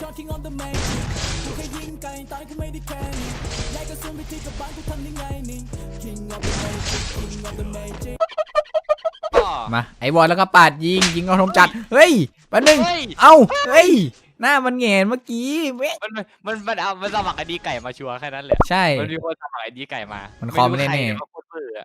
ช็อต king on the main กูแค่ยิงไก่ตายกูไม่ได้แค่นี้แลกกระสุนไปที่กับบ้านกูทำได้ไงนี่ king of the magic king of the magic ก็มาไอ้บอลแล้วก็ปาดยิงยิงเอาทงจัด เฮ้ยแป๊บนึงเฮ้ย เอ้าเฮ้ย หน้ามันแหงนเมื่อกี้เว้ยมันมันมันเอามันสมัครไอดีไก่มาชัวร์แค่นั้นแหละใช่ มันมีคนสมัครไอดีไก่มามัมันคอมแน่ๆว่าโคตรเบื่อ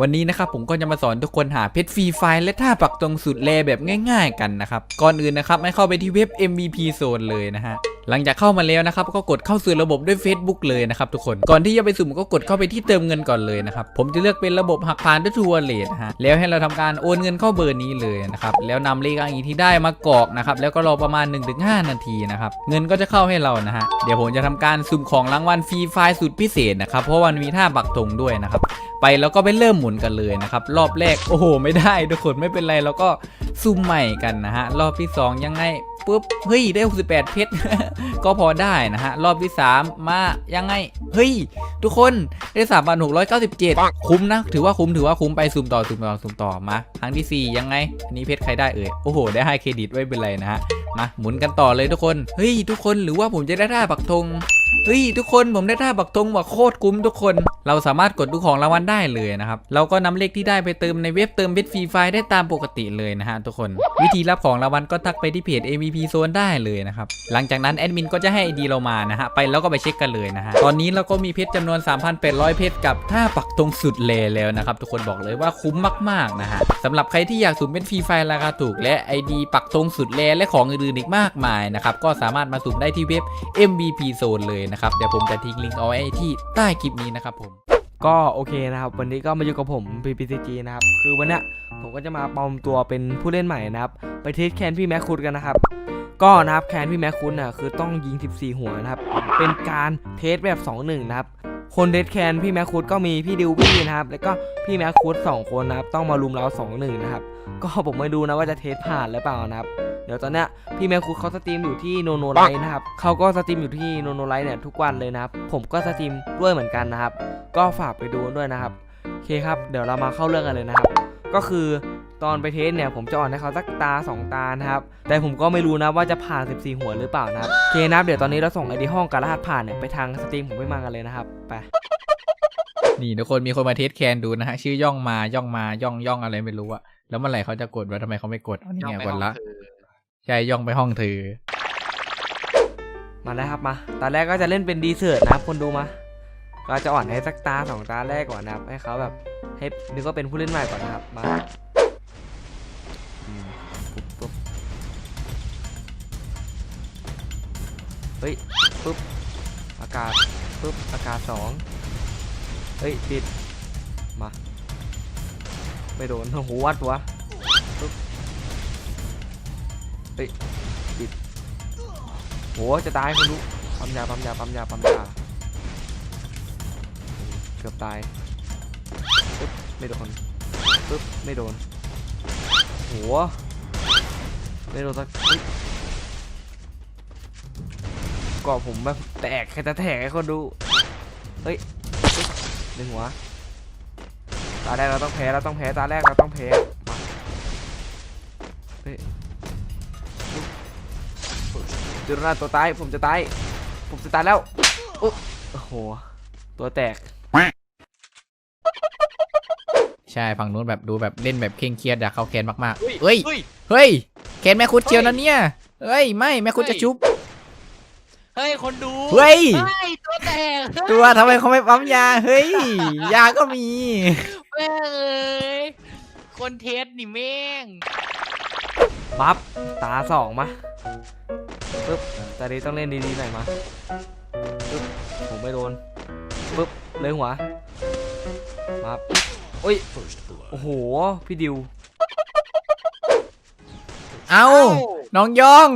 วันนี้นะครับผมก็จะมาสอนทุกคนหาเพชรฟรีไฟล์และท่าปักตรงสุดแลแบบง่าย ๆ กันนะครับก่อนอื่นนะครับให้เข้าไปที่เว็บ MVP Zone เลยนะฮะหลังจากเข้ามาแล้วนะครับก็กดเข้าสู่ระบบด้วย Facebook เลยนะครับทุกคนก่อนที่จะไปสุ่มก็กดเข้าไปที่เติมเงินก่อนเลยนะครับผมจะเลือกเป็นระบบหักผ่านด้วยทัวร์เลทนะฮะแล้วให้เราทำการโอนเงินเข้าเบอร์นี้เลยนะครับแล้วนำเลขอ้างอิงที่ได้มากรอกนะครับแล้วก็รอประมาณ 1-5 นาทีนะครับเงินก็จะเข้าให้เรานะฮะเดี๋ยวผมจะทำการสุ่มของรางวัลฟรีไฟล์สุดพิเศษนะครับเพราะวันมีท่าปักธงด้วยนะครับ ไปแล้วก็ไปเริ่มหมุนกันเลยนะครับ รอบแรกโอ้โห ไม่ได้ทุกคนไม่เป็นไรเราก็ซุ่มใหม่กันนะฮะ รอบที่ 2 ยังไงปุ๊บเฮ้ยได้ 68 เพชร ก็พอได้นะฮะ รอบที่ 3 มายังไง เฮ้ย ทุกคนได้ 3 6 9 7 คุ้มนะ ถือว่าคุ้มถือว่าคุ้มไปซุ่มต่อซุ่มต่อซุ่มต่อมาครั้งทีสี่ 4 ยังไง อันนี้เพชรใครได้เอ่ยโอ้โห ได้ให้เครดิตไม่เป็นไรนะฮะมาหมุนกันต่อเลยทุกคน เฮ้ย ทุกคนหรือว่าผมจะได้ท่าปักธง เฮ้ยทุกคนผมได้ท่าบักธงว่าโคตรคุ้มทุกคน เราสามารถกดดูของรางวัลได้เลยนะครับ เราก็นำเลขที่ได้ไปเติมในเว็บเติมเพชรฟรีไฟล์ได้ตามปกติเลยนะฮะทุกคน วิธีรับของรางวัลก็ทักไปที่เพจ MVP Zone ได้เลยนะครับ หลังจากนั้นแอดมินก็จะให้ ID เรามานะฮะไปแล้วก็ไปเช็คกันเลยนะฮะตอนนี้เราก็มีเพชรจำนวน 3,800 เพชรกับท่าปักธงสุดเลแล้วนะครับทุกคนบอกเลยว่าคุ้มมากๆนะฮะสำหรับใครที่อยากสุ่มเป็นฟรีไฟล์ราคาถูก และ ID ปักธงสุดเลและของอื่นๆอีกมากมายนะครับก็สามารถมาสุ่มได้ที่เว็บ MVP Zone เลยนะครับเดี๋ยวผมจะทิ้งลิงก์เอาไว้ที่ใต้คลิปนี้นะครับผมก็โอเคนะครับวันนี้ก็มาอยู่กับผม PPCG นะครับคือวันนี้ผมก็จะมาปลอมตัวเป็นผู้เล่นใหม่นะครับไปเทสแคนพี่แม็กคุดกันนะครับก็นะครับแคนพี่แม็กคุดน่ะคือต้องยิง 14 หัวนะครับเป็นการเทสแบบ 2-1 นะครับคนเทสแคนพี่แม็กคุดก็มีพี่ดิวบี้นะครับแล้วก็พี่แม็กคุด2คนนะครับต้องมารุมเรา2-1 นะครับก็ผมไม่ดูนะว่าจะเทสผ่านหรือเปล่านะครับ ดี๋ยวตอนเนี้ยพี่แม็กคุดเขาสตรีมอยู่ที่โนโนไลท์นะครับเขาก็สตรีมอยู่ที่โนโนไลท์เนี่ยทุกวันเลยนะครับผมก็สตรีมด้วยเหมือนกันนะครับ ก็ฝากไปดูด้วยนะครับโอเคครับเดี๋ยวเรามาเข้าเรื่องกันเลยนะครับ ก็คือตอนไปเทสเนี่ยผมจะอ่อนให้เขาสักตา 2 ตานะครับแต่ผมก็ไม่รู้นะว่าจะผ่าน 14 หัวหรือเปล่านะครับโอเคนะครับเดี๋ยวตอนนี้เราส่งไอดีห้องการรหัสผ่านเนี่ยไปทางสตรีมผมไม่มากันเลยนะครับไปนี่ทุกคนมีคนมาเทสแคนดูนะฮะชื่อย่องมาย่องมาย่องย่องอะไรไม่รู้อะแล้วเมื่อไหร่เขาจะกดวะทำไมเขาไม่กดเอานี่ไงกดละ ใช่ย่องไปห้องเธอ มาแล้วครับมา ตาแรกก็จะเล่นเป็นดีเซิร์ตนะครับคนดูมา ก็จะอ่อนให้สักตาสองตาแรกก่อนนะครับ ให้เขาแบบให้นึกว่าเป็นผู้เล่นใหม่ก่อนนะครับ มาเฮ้ยปุ๊บ อากาศปุ๊บ อากาศสองเฮ้ยติด มา ไม่โดนโอ้โหวัดวะ ฮ้ยติดโหจะตายคนดูปั๊มยาปั๊มยาปั๊มยาปั๊มยาเกือบตายปึ๊บไม่โดนปึ๊บไม่โดนโหไม่โดนสักเกาะผมแบบแตกใครจะแตกให้คนดูเฮ้ยหนึ่งหัวตาแรกเราต้องแพ้เราต้องแพ้ตาแรกเราต้องแพ้ จุดหน้าตัวตาย ผมจะตาย ผมจะตายแล้วอุ๊โอ้โห ตัวแตก ใช่ฝั่งนู้นแบบดูแบบเล่นแบบเคร่งเครียดอยากเข้าแคนมากๆเฮ้เฮ้ยยเฮ้ย เฮ้ยแคนแม่คุดเจียวนะเนี่ย เฮ้ย ไม่แม่คุดจะชุบ เฮ้ย คนดู เฮ้ยเฮ้ยตัวแตกเฮ้ยตัวทำไมเขาไม่ปั๊มยา เฮ้ย ยาก็มีแม่งเอ้ย คนเทสนี่แม่ง ปั๊บ ตาสองมา ปึ๊บตานี้ต้องเล่นดีๆหน่อยมาปึ๊บผมไม่โดนปึ๊บเลยหัวมาโอ้ยโอ้โหพี่ดิวเอ้าน้องย่อง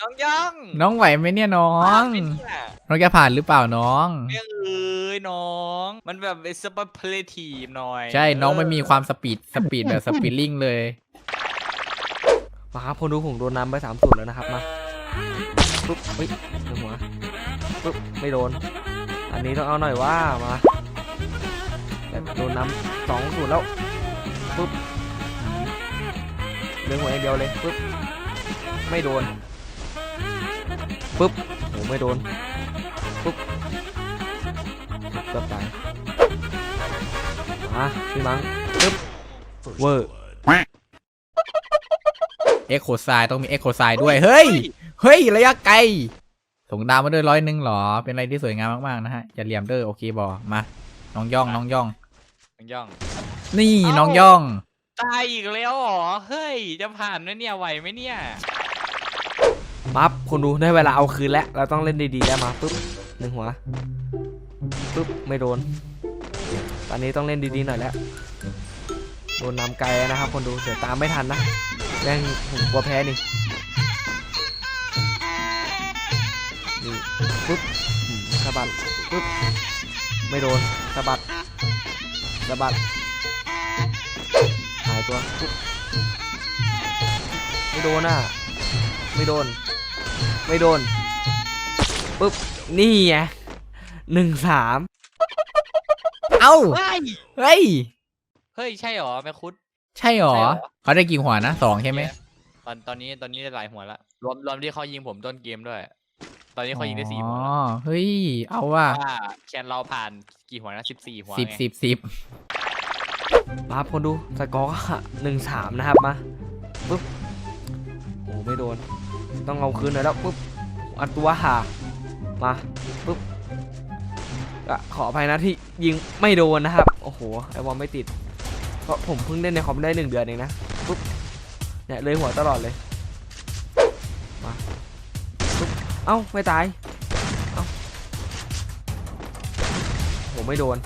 น้องยังน้องไหวไหมเนี่ยน้องเป็นเนี่ยน้องจะผ่านหรือเปล่าน้องแม่งเอ้ยน้อง มันแบบเป็นสปอร์ตเพลทีมหน่อย ใช่น้องไม่มีความสปีดสปีดแบบสปีดลิงเลยมาครับคนดูผมโดนนำไปสามศูนย์แล้วนะครับมา ปึ๊บเฮ้ยเลยหัวปึ๊บไม่โดน อันนี้ต้องเอาหน่อยว่ามาแบบโดนน้ำสองศูนย์แล้วปึ๊บเลยหัวอย่างเดียวเลยปึ๊บไม่โดนปุ๊บโอ้ไม่โดนปุ๊บเกือบตายมาพี่มังปุ๊บเวอร์เอ็กโคไซต้องมีเอ็กโคไซด้วยเฮ้ย เฮ้ย ระยะไกล ส่งดาวมาด้วยร้อยหนึ่งหรอ เป็นอะไรที่สวยงามมากๆนะฮะอย่าเหลี่ยมเด้อโอเคบอมา น้องย่องน้องย่องย่อง นี่เอ้า น้องย่อง ตายอีกแล้วเหรอ เฮ้ย จะผ่านไหมเนี่ยไหวไหมเนี่ย ปั๊บคนดูได้เวลาเอาคืนแล้ว เราต้องเล่นดีๆแล้วมาปุ๊บหนึ่งหัวปุ๊บไม่โดน ตอนนี้ต้องเล่นดีๆหน่อยแล้วโดนนำไกลแล้วนะครับ คนดูเดี๋ยวตามไม่ทันนะแม่งผมกลัวแพ้นี่นี่ ปุ๊บอืมสะบัดปุ๊บไม่โดนสะบัดสะบัดหายตัวปุ๊บไม่โดนอะไม่โดน ไม่โดนปุ๊บนี่ไงหนึ่งสามเอ้าเฮ้ยเฮ้ยเฮ้ยใช่เหรอแม่คุด ใช่หรอใช่เหรอ เขาได้กี่หัวนะสองใช่ไหมตอนตอนนี้ตอนนี้ได้หลายหัวละรวมรวมที่เขายิงผมต้นเกมด้วย ตอนนี้เขายิงได้สี่หัวอ๋แล้อวเฮ้ย เอาว่ะว่าแคนเราผ่านกี่หัวนะสิบสี่หัวสิบไงสิบสิบมาครับคนดูสกอร์ก็หนึ่งสามนะครับมาปุ๊บโอ้ไม่โดน ต้องเอาคืนหน่อยแล้วปุ๊บอัดตัวหามาปุ๊บอะขออภัยนะที่ยิงไม่โดนนะครับ โอ้โหไอวอลไม่ติดเพราะผมเพิ่งเล่นในคอมได้หนึ่งเดือนเองนะปุ๊บเนี่ยเลยหัวตลอดเลย เอ้าไม่ตาย เอ้าโหไม่โดน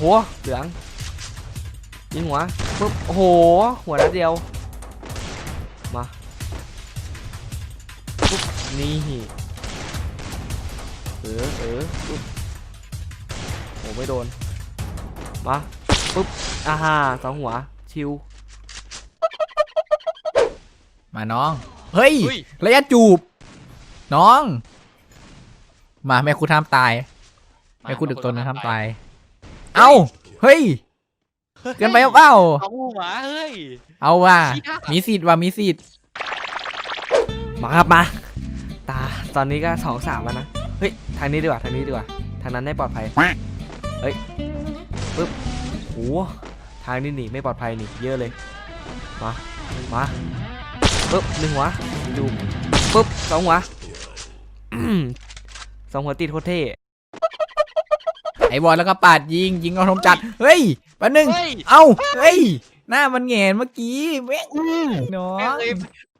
หัวเหลืองยิงหัวปุ๊บโอ้โห หัวนัดเดียว มาปุ๊บนี่เออเออปุ๊บโอ้ไม่โดน มาปุ๊บอ่าฮาสองหัว ชิว มาน้อง เฮ้ยเฮ้ยระยะจูบ น้อง มาแม่คุณห้ามตาย แม่คุณดึกตนนะห้ามตาย เอ้า เฮ้ย เกินไปเปล่าเอาหัวเฮ้ย เอาว่ะเชี่ยมีสิทธิ์ว่ะ มีสิทธิ์มาครับมา ตา ตอนนี้ก็สองสามแล้วนะ เฮ้ย ทางนี้ดีกว่า ทางนี้ดีกว่า ทางนั้นไม่ปลอดภัย เฮ้ย ปึ๊บโหทางนี้หนีไม่ปลอดภัยนี่ เยอะเลย มา มา ปึ๊บหนึ่งหัวดูปึ๊บสองหัวอืม สองหัวติดโคตรเท่ไอ้บอลแล้วก็ปาดยิงยิงเอาทมจัด เฮ้ยแป๊บนึง เฮ้ยเอ้า เฮ้ย หน้ามันแหงนเมื่อกี้แม่งน้อแม่งงเอ้ย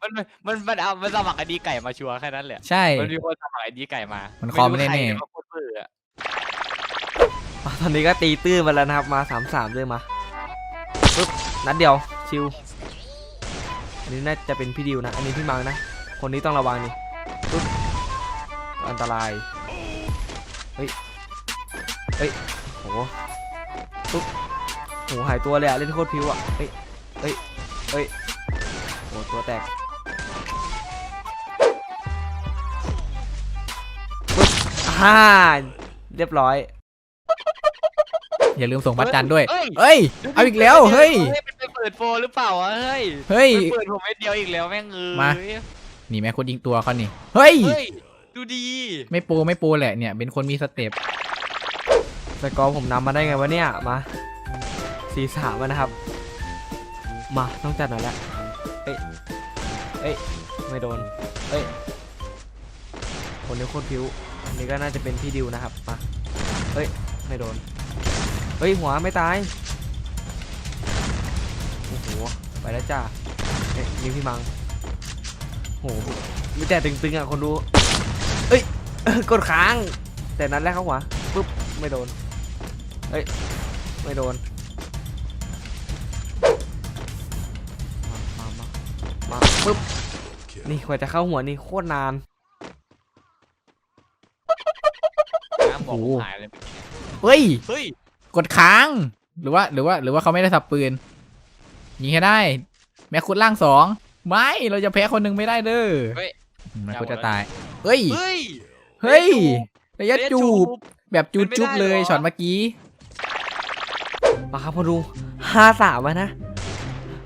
มันมันมันมันเอามันสมัครไอดีไก่มาชัวร์แค่นั้นแหละใช่ มันมีคนสมัครไอดีไก่มา มัมันคอมแน่ๆมาโคตรเบื่ออะมาตอนนี้ก็ตีตื้นมาแล้วนะครับมาสามสามเลยมาปึ๊บนัดเดียวชิวอันนี้น่าจะเป็นพี่ดิวนะ อันนี้พี่มังนะ คนนี้ต้องระวังนี่ปึ๊บ อันตราย เฮ้ย เฮ้ยโหปึ๊บโหหายตัวเลยอะเล่นโคตรพิวอะเฮ้ย เฮ้ย เฮ้ยโหตัวแตกปึ๊บอ่าเรียบร้อย อย่าลืมส่งพัดจันทร์ด้วยเฮ้ยเฮ้ย เอาอีกแล้ว เฮ้ยเฮ้ยมันไปเปิดโฟร์หรือเปล่าวะ เฮ้ย เฮ้ยมันเปิดผมเม็ดเดียวอีกแล้วแม่งเอ้ยมา นี่แม่คุณยิงตัวเขานี่ เฮ้ยเฮ้ย ดูดีไม่โปรไม่โปรแหละเนี่ย เป็นคนมีสเต็ปสกอร์ผมนำมาได้ไงวะเนี่ย มาสี่สามนะครับ มาต้องจัดหน่อยแล้วเอ้ยเอ้ยไม่โดนเอ้ยคนนี้โคตรพิวอันนี้ก็น่าจะเป็นพี่ดิวนะครับมาเอ้ยไม่โดนเฮ้ยหัวไม่ตายโอ้โหไปแล้วจ้าเอ้ยนี่พี่มังโหมีแต่ตึงๆอะคนดู เอ้ยกดค้าง แต่นั้นแรกเข้าหัวปุ๊บไม่โดนเฮ้ยไม่โดนมามามาปุ๊บนี่กว่าจะเข้าหัวนี่โคตรนานน้ำบอกผมหายเลยเฮ้ยเฮ้ยกดค้าง หรือว่าหรือว่าหรือว่าเขาไม่ได้สับปืนยิงให้ได้ แม่คุณล่างสองไม่เราจะแพ้คนหนึ่งไม่ได้เด้อเฮ้ยแม่คุณจะตาย เฮ้ย เฮ้ยเฮ้ยระยะเฮ้ยจูบ แบบจูบเป็นไม่จุบได้เลยเหรอช็อตเมื่อกี้มาครับพอดูห้าสามนะ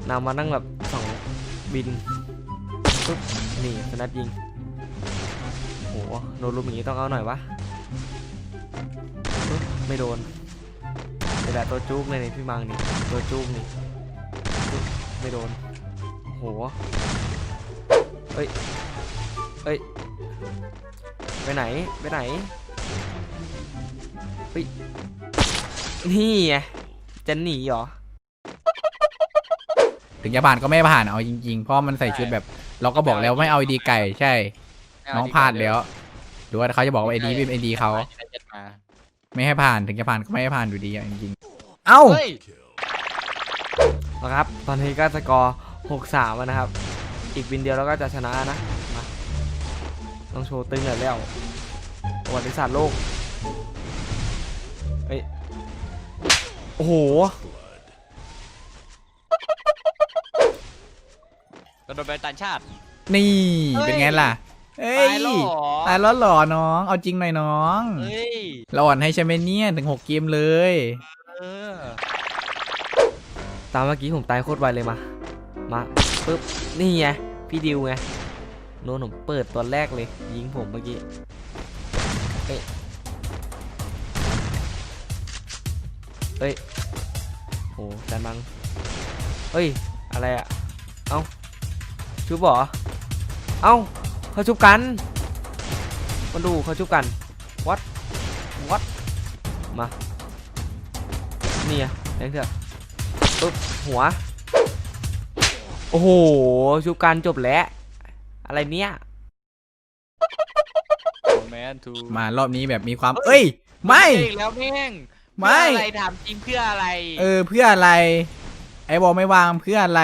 นำมานั่งแบบสองบินปุ๊บนี่สนัดยิงโดนลุมอย่างนี้ต้องเอาหน่อยวะปึ๊บไม่โดนนี่แหละตัวจุกเลยนี่พี่มังนี่ตัวจุกนี่ปึ๊บไม่โดนโอ้โหเฮ้ย เฮ้ย ไปไหน ไปไหนเฮ้ย นี่ไง จะหนีเหรอ ถึงจะผ่านก็ไม่ผ่านเอาจริงๆ เพราะมันใส่ชุดแบบ เราก็บอกแล้วไม่เอาไอดีไก่ใช่ น้องพลาดแล้วหรือว่าเขาจะบอกว่าไอดีเป็นไอดีเขามาไม่ให้ผ่านถึงจะผ่านก็ไม่ให้ผ่านอยู่ดีอะจริงๆ เอ้า เฮ้ยนะครับ ตอนนี้ก็สกอร์ 6-3แล้วนะครับ อีกวินเดียวแล้วก็จะชนะนะมา ต้องโชว์ตึงหน่อยแล้วประวัติศาสตร์โลกเฮ้ยโอ้โหกระโดดไปต่างชาติ นี่ เฮ้ยเป็นไงล่ะเอ้ยตายแล้วเหรอ ตายแล้วเหรอน้อง เอาจริงหน่อยน้องเฮ้ย เราอ่อนให้ใช่ไหมเนี่ยถึงหกเกมเลย เออ ตามเมื่อกี้ผมตายโคตรไวเลยมา มา ปึ๊บ นี่ไง พี่ดิวไง โน้นผมเปิดตัวแรกเลย ยิงผมเมื่อกี้เอ้ยเอ้ยโหจันบังเฮ้ย อะไรอะเอ้าชุบเหรอเอ้าเขาชุบกันมาดูเขาชุบกัน what what มานี่ไงแรงเถอะปึ๊บหัว โอ้โหชุบกันจบแล้ว อะไรเนี่ย แมนทูมารอบนี้แบบมีความ เอ้ย ไม่ อีกแล้วแม่งไม่ เพื่ออะไรถามจริงเพื่ออะไรเออเพื่ออะไร ไอ้บอลไม่วางเพื่ออะไร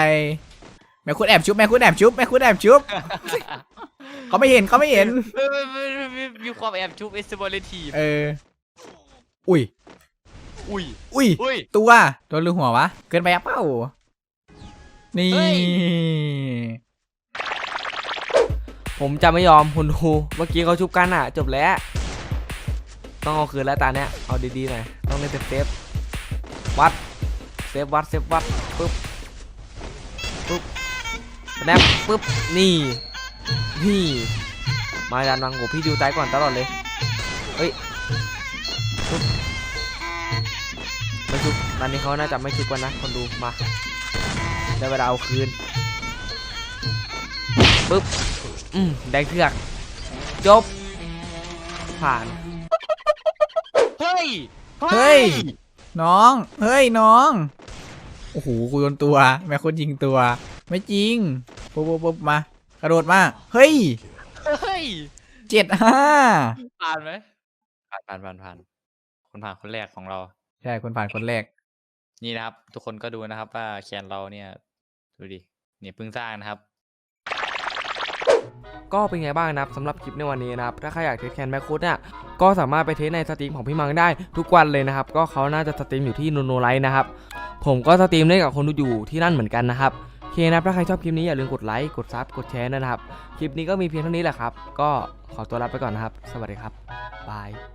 แม่คุณแอบชุบแม่คุณแอบชุบแม่คุณแอบชุบเขาไม่เห็นเขาไม่เห็นเออมีมีมีความแอบชุบเอสบอลทีเออ อุ้ย อุ้ยอุ้ย อุ้ย ตัวโดนหรือหัววะ เกินไปอะเป้า นี่ เฮ้ย ผมจะไม่ยอมคุณดูเมื่อกี้เขาชุบกันอะ จบแล้ว ต้องเอาคืนแล้วตาเนี้ยเอาดีๆหน่อยต้องเล่นเซฟๆวัดเซฟวัดเซฟวัดปึ๊บปึ๊บแนบปึ๊บนี่นี่มาดันวังโหพี่ดูตายก่อนตลอดเลยเฮ้ยปึ๊บไม่ชุบตอนนี้เขาน่าจะไม่ชุบกันนะคนดูมาได้เวลาเอาคืนปึ๊บ อืมแดงเถือกจบ ผ่าน เฮ้ย เฮ้ย น้อง เฮ้ย น้อง โอ้โหกูโดนตัว แม่คุณยิงตัว ไม่จริง ปุ๊บปุ๊บปุ๊บมา กระโดดมา เฮ้ย เฮ้ย เจ็ดห้า ผ่านไหมผ่านผ่านผ่านผ่านคนผ่านคนแรกของเรา ใช่ คนผ่านคนแรก นี่นะครับ ทุกคนก็ดูนะครับว่าแคนเราเนี่ย ดูดิ เนี่ยเพิ่งสร้างนะครับ ก็เป็นไงบ้างนะครับสำหรับคลิปในวันนี้นะครับถ้าใครอยากเทสแคนแมคคุดเนี่ยก็สามารถไปเทสในสตรีมของพี่มังได้ทุกวันเลยนะครับ ก็เขาน่าจะสตรีมอยู่ที่โนโนไลท์นะครับผมก็สตรีมเล่นกับคนดูอยู่ที่นั่นเหมือนกันนะครับโอเคนะครับถ้าใครชอบคลิปนี้อย่าลืมกดไลค์กดซับกดแชร์นะครับคลิปนี้ก็มีเพียงเท่านี้แหละครับ ก็ขอตัวลาไปก่อนนะครับ สวัสดีครับบาย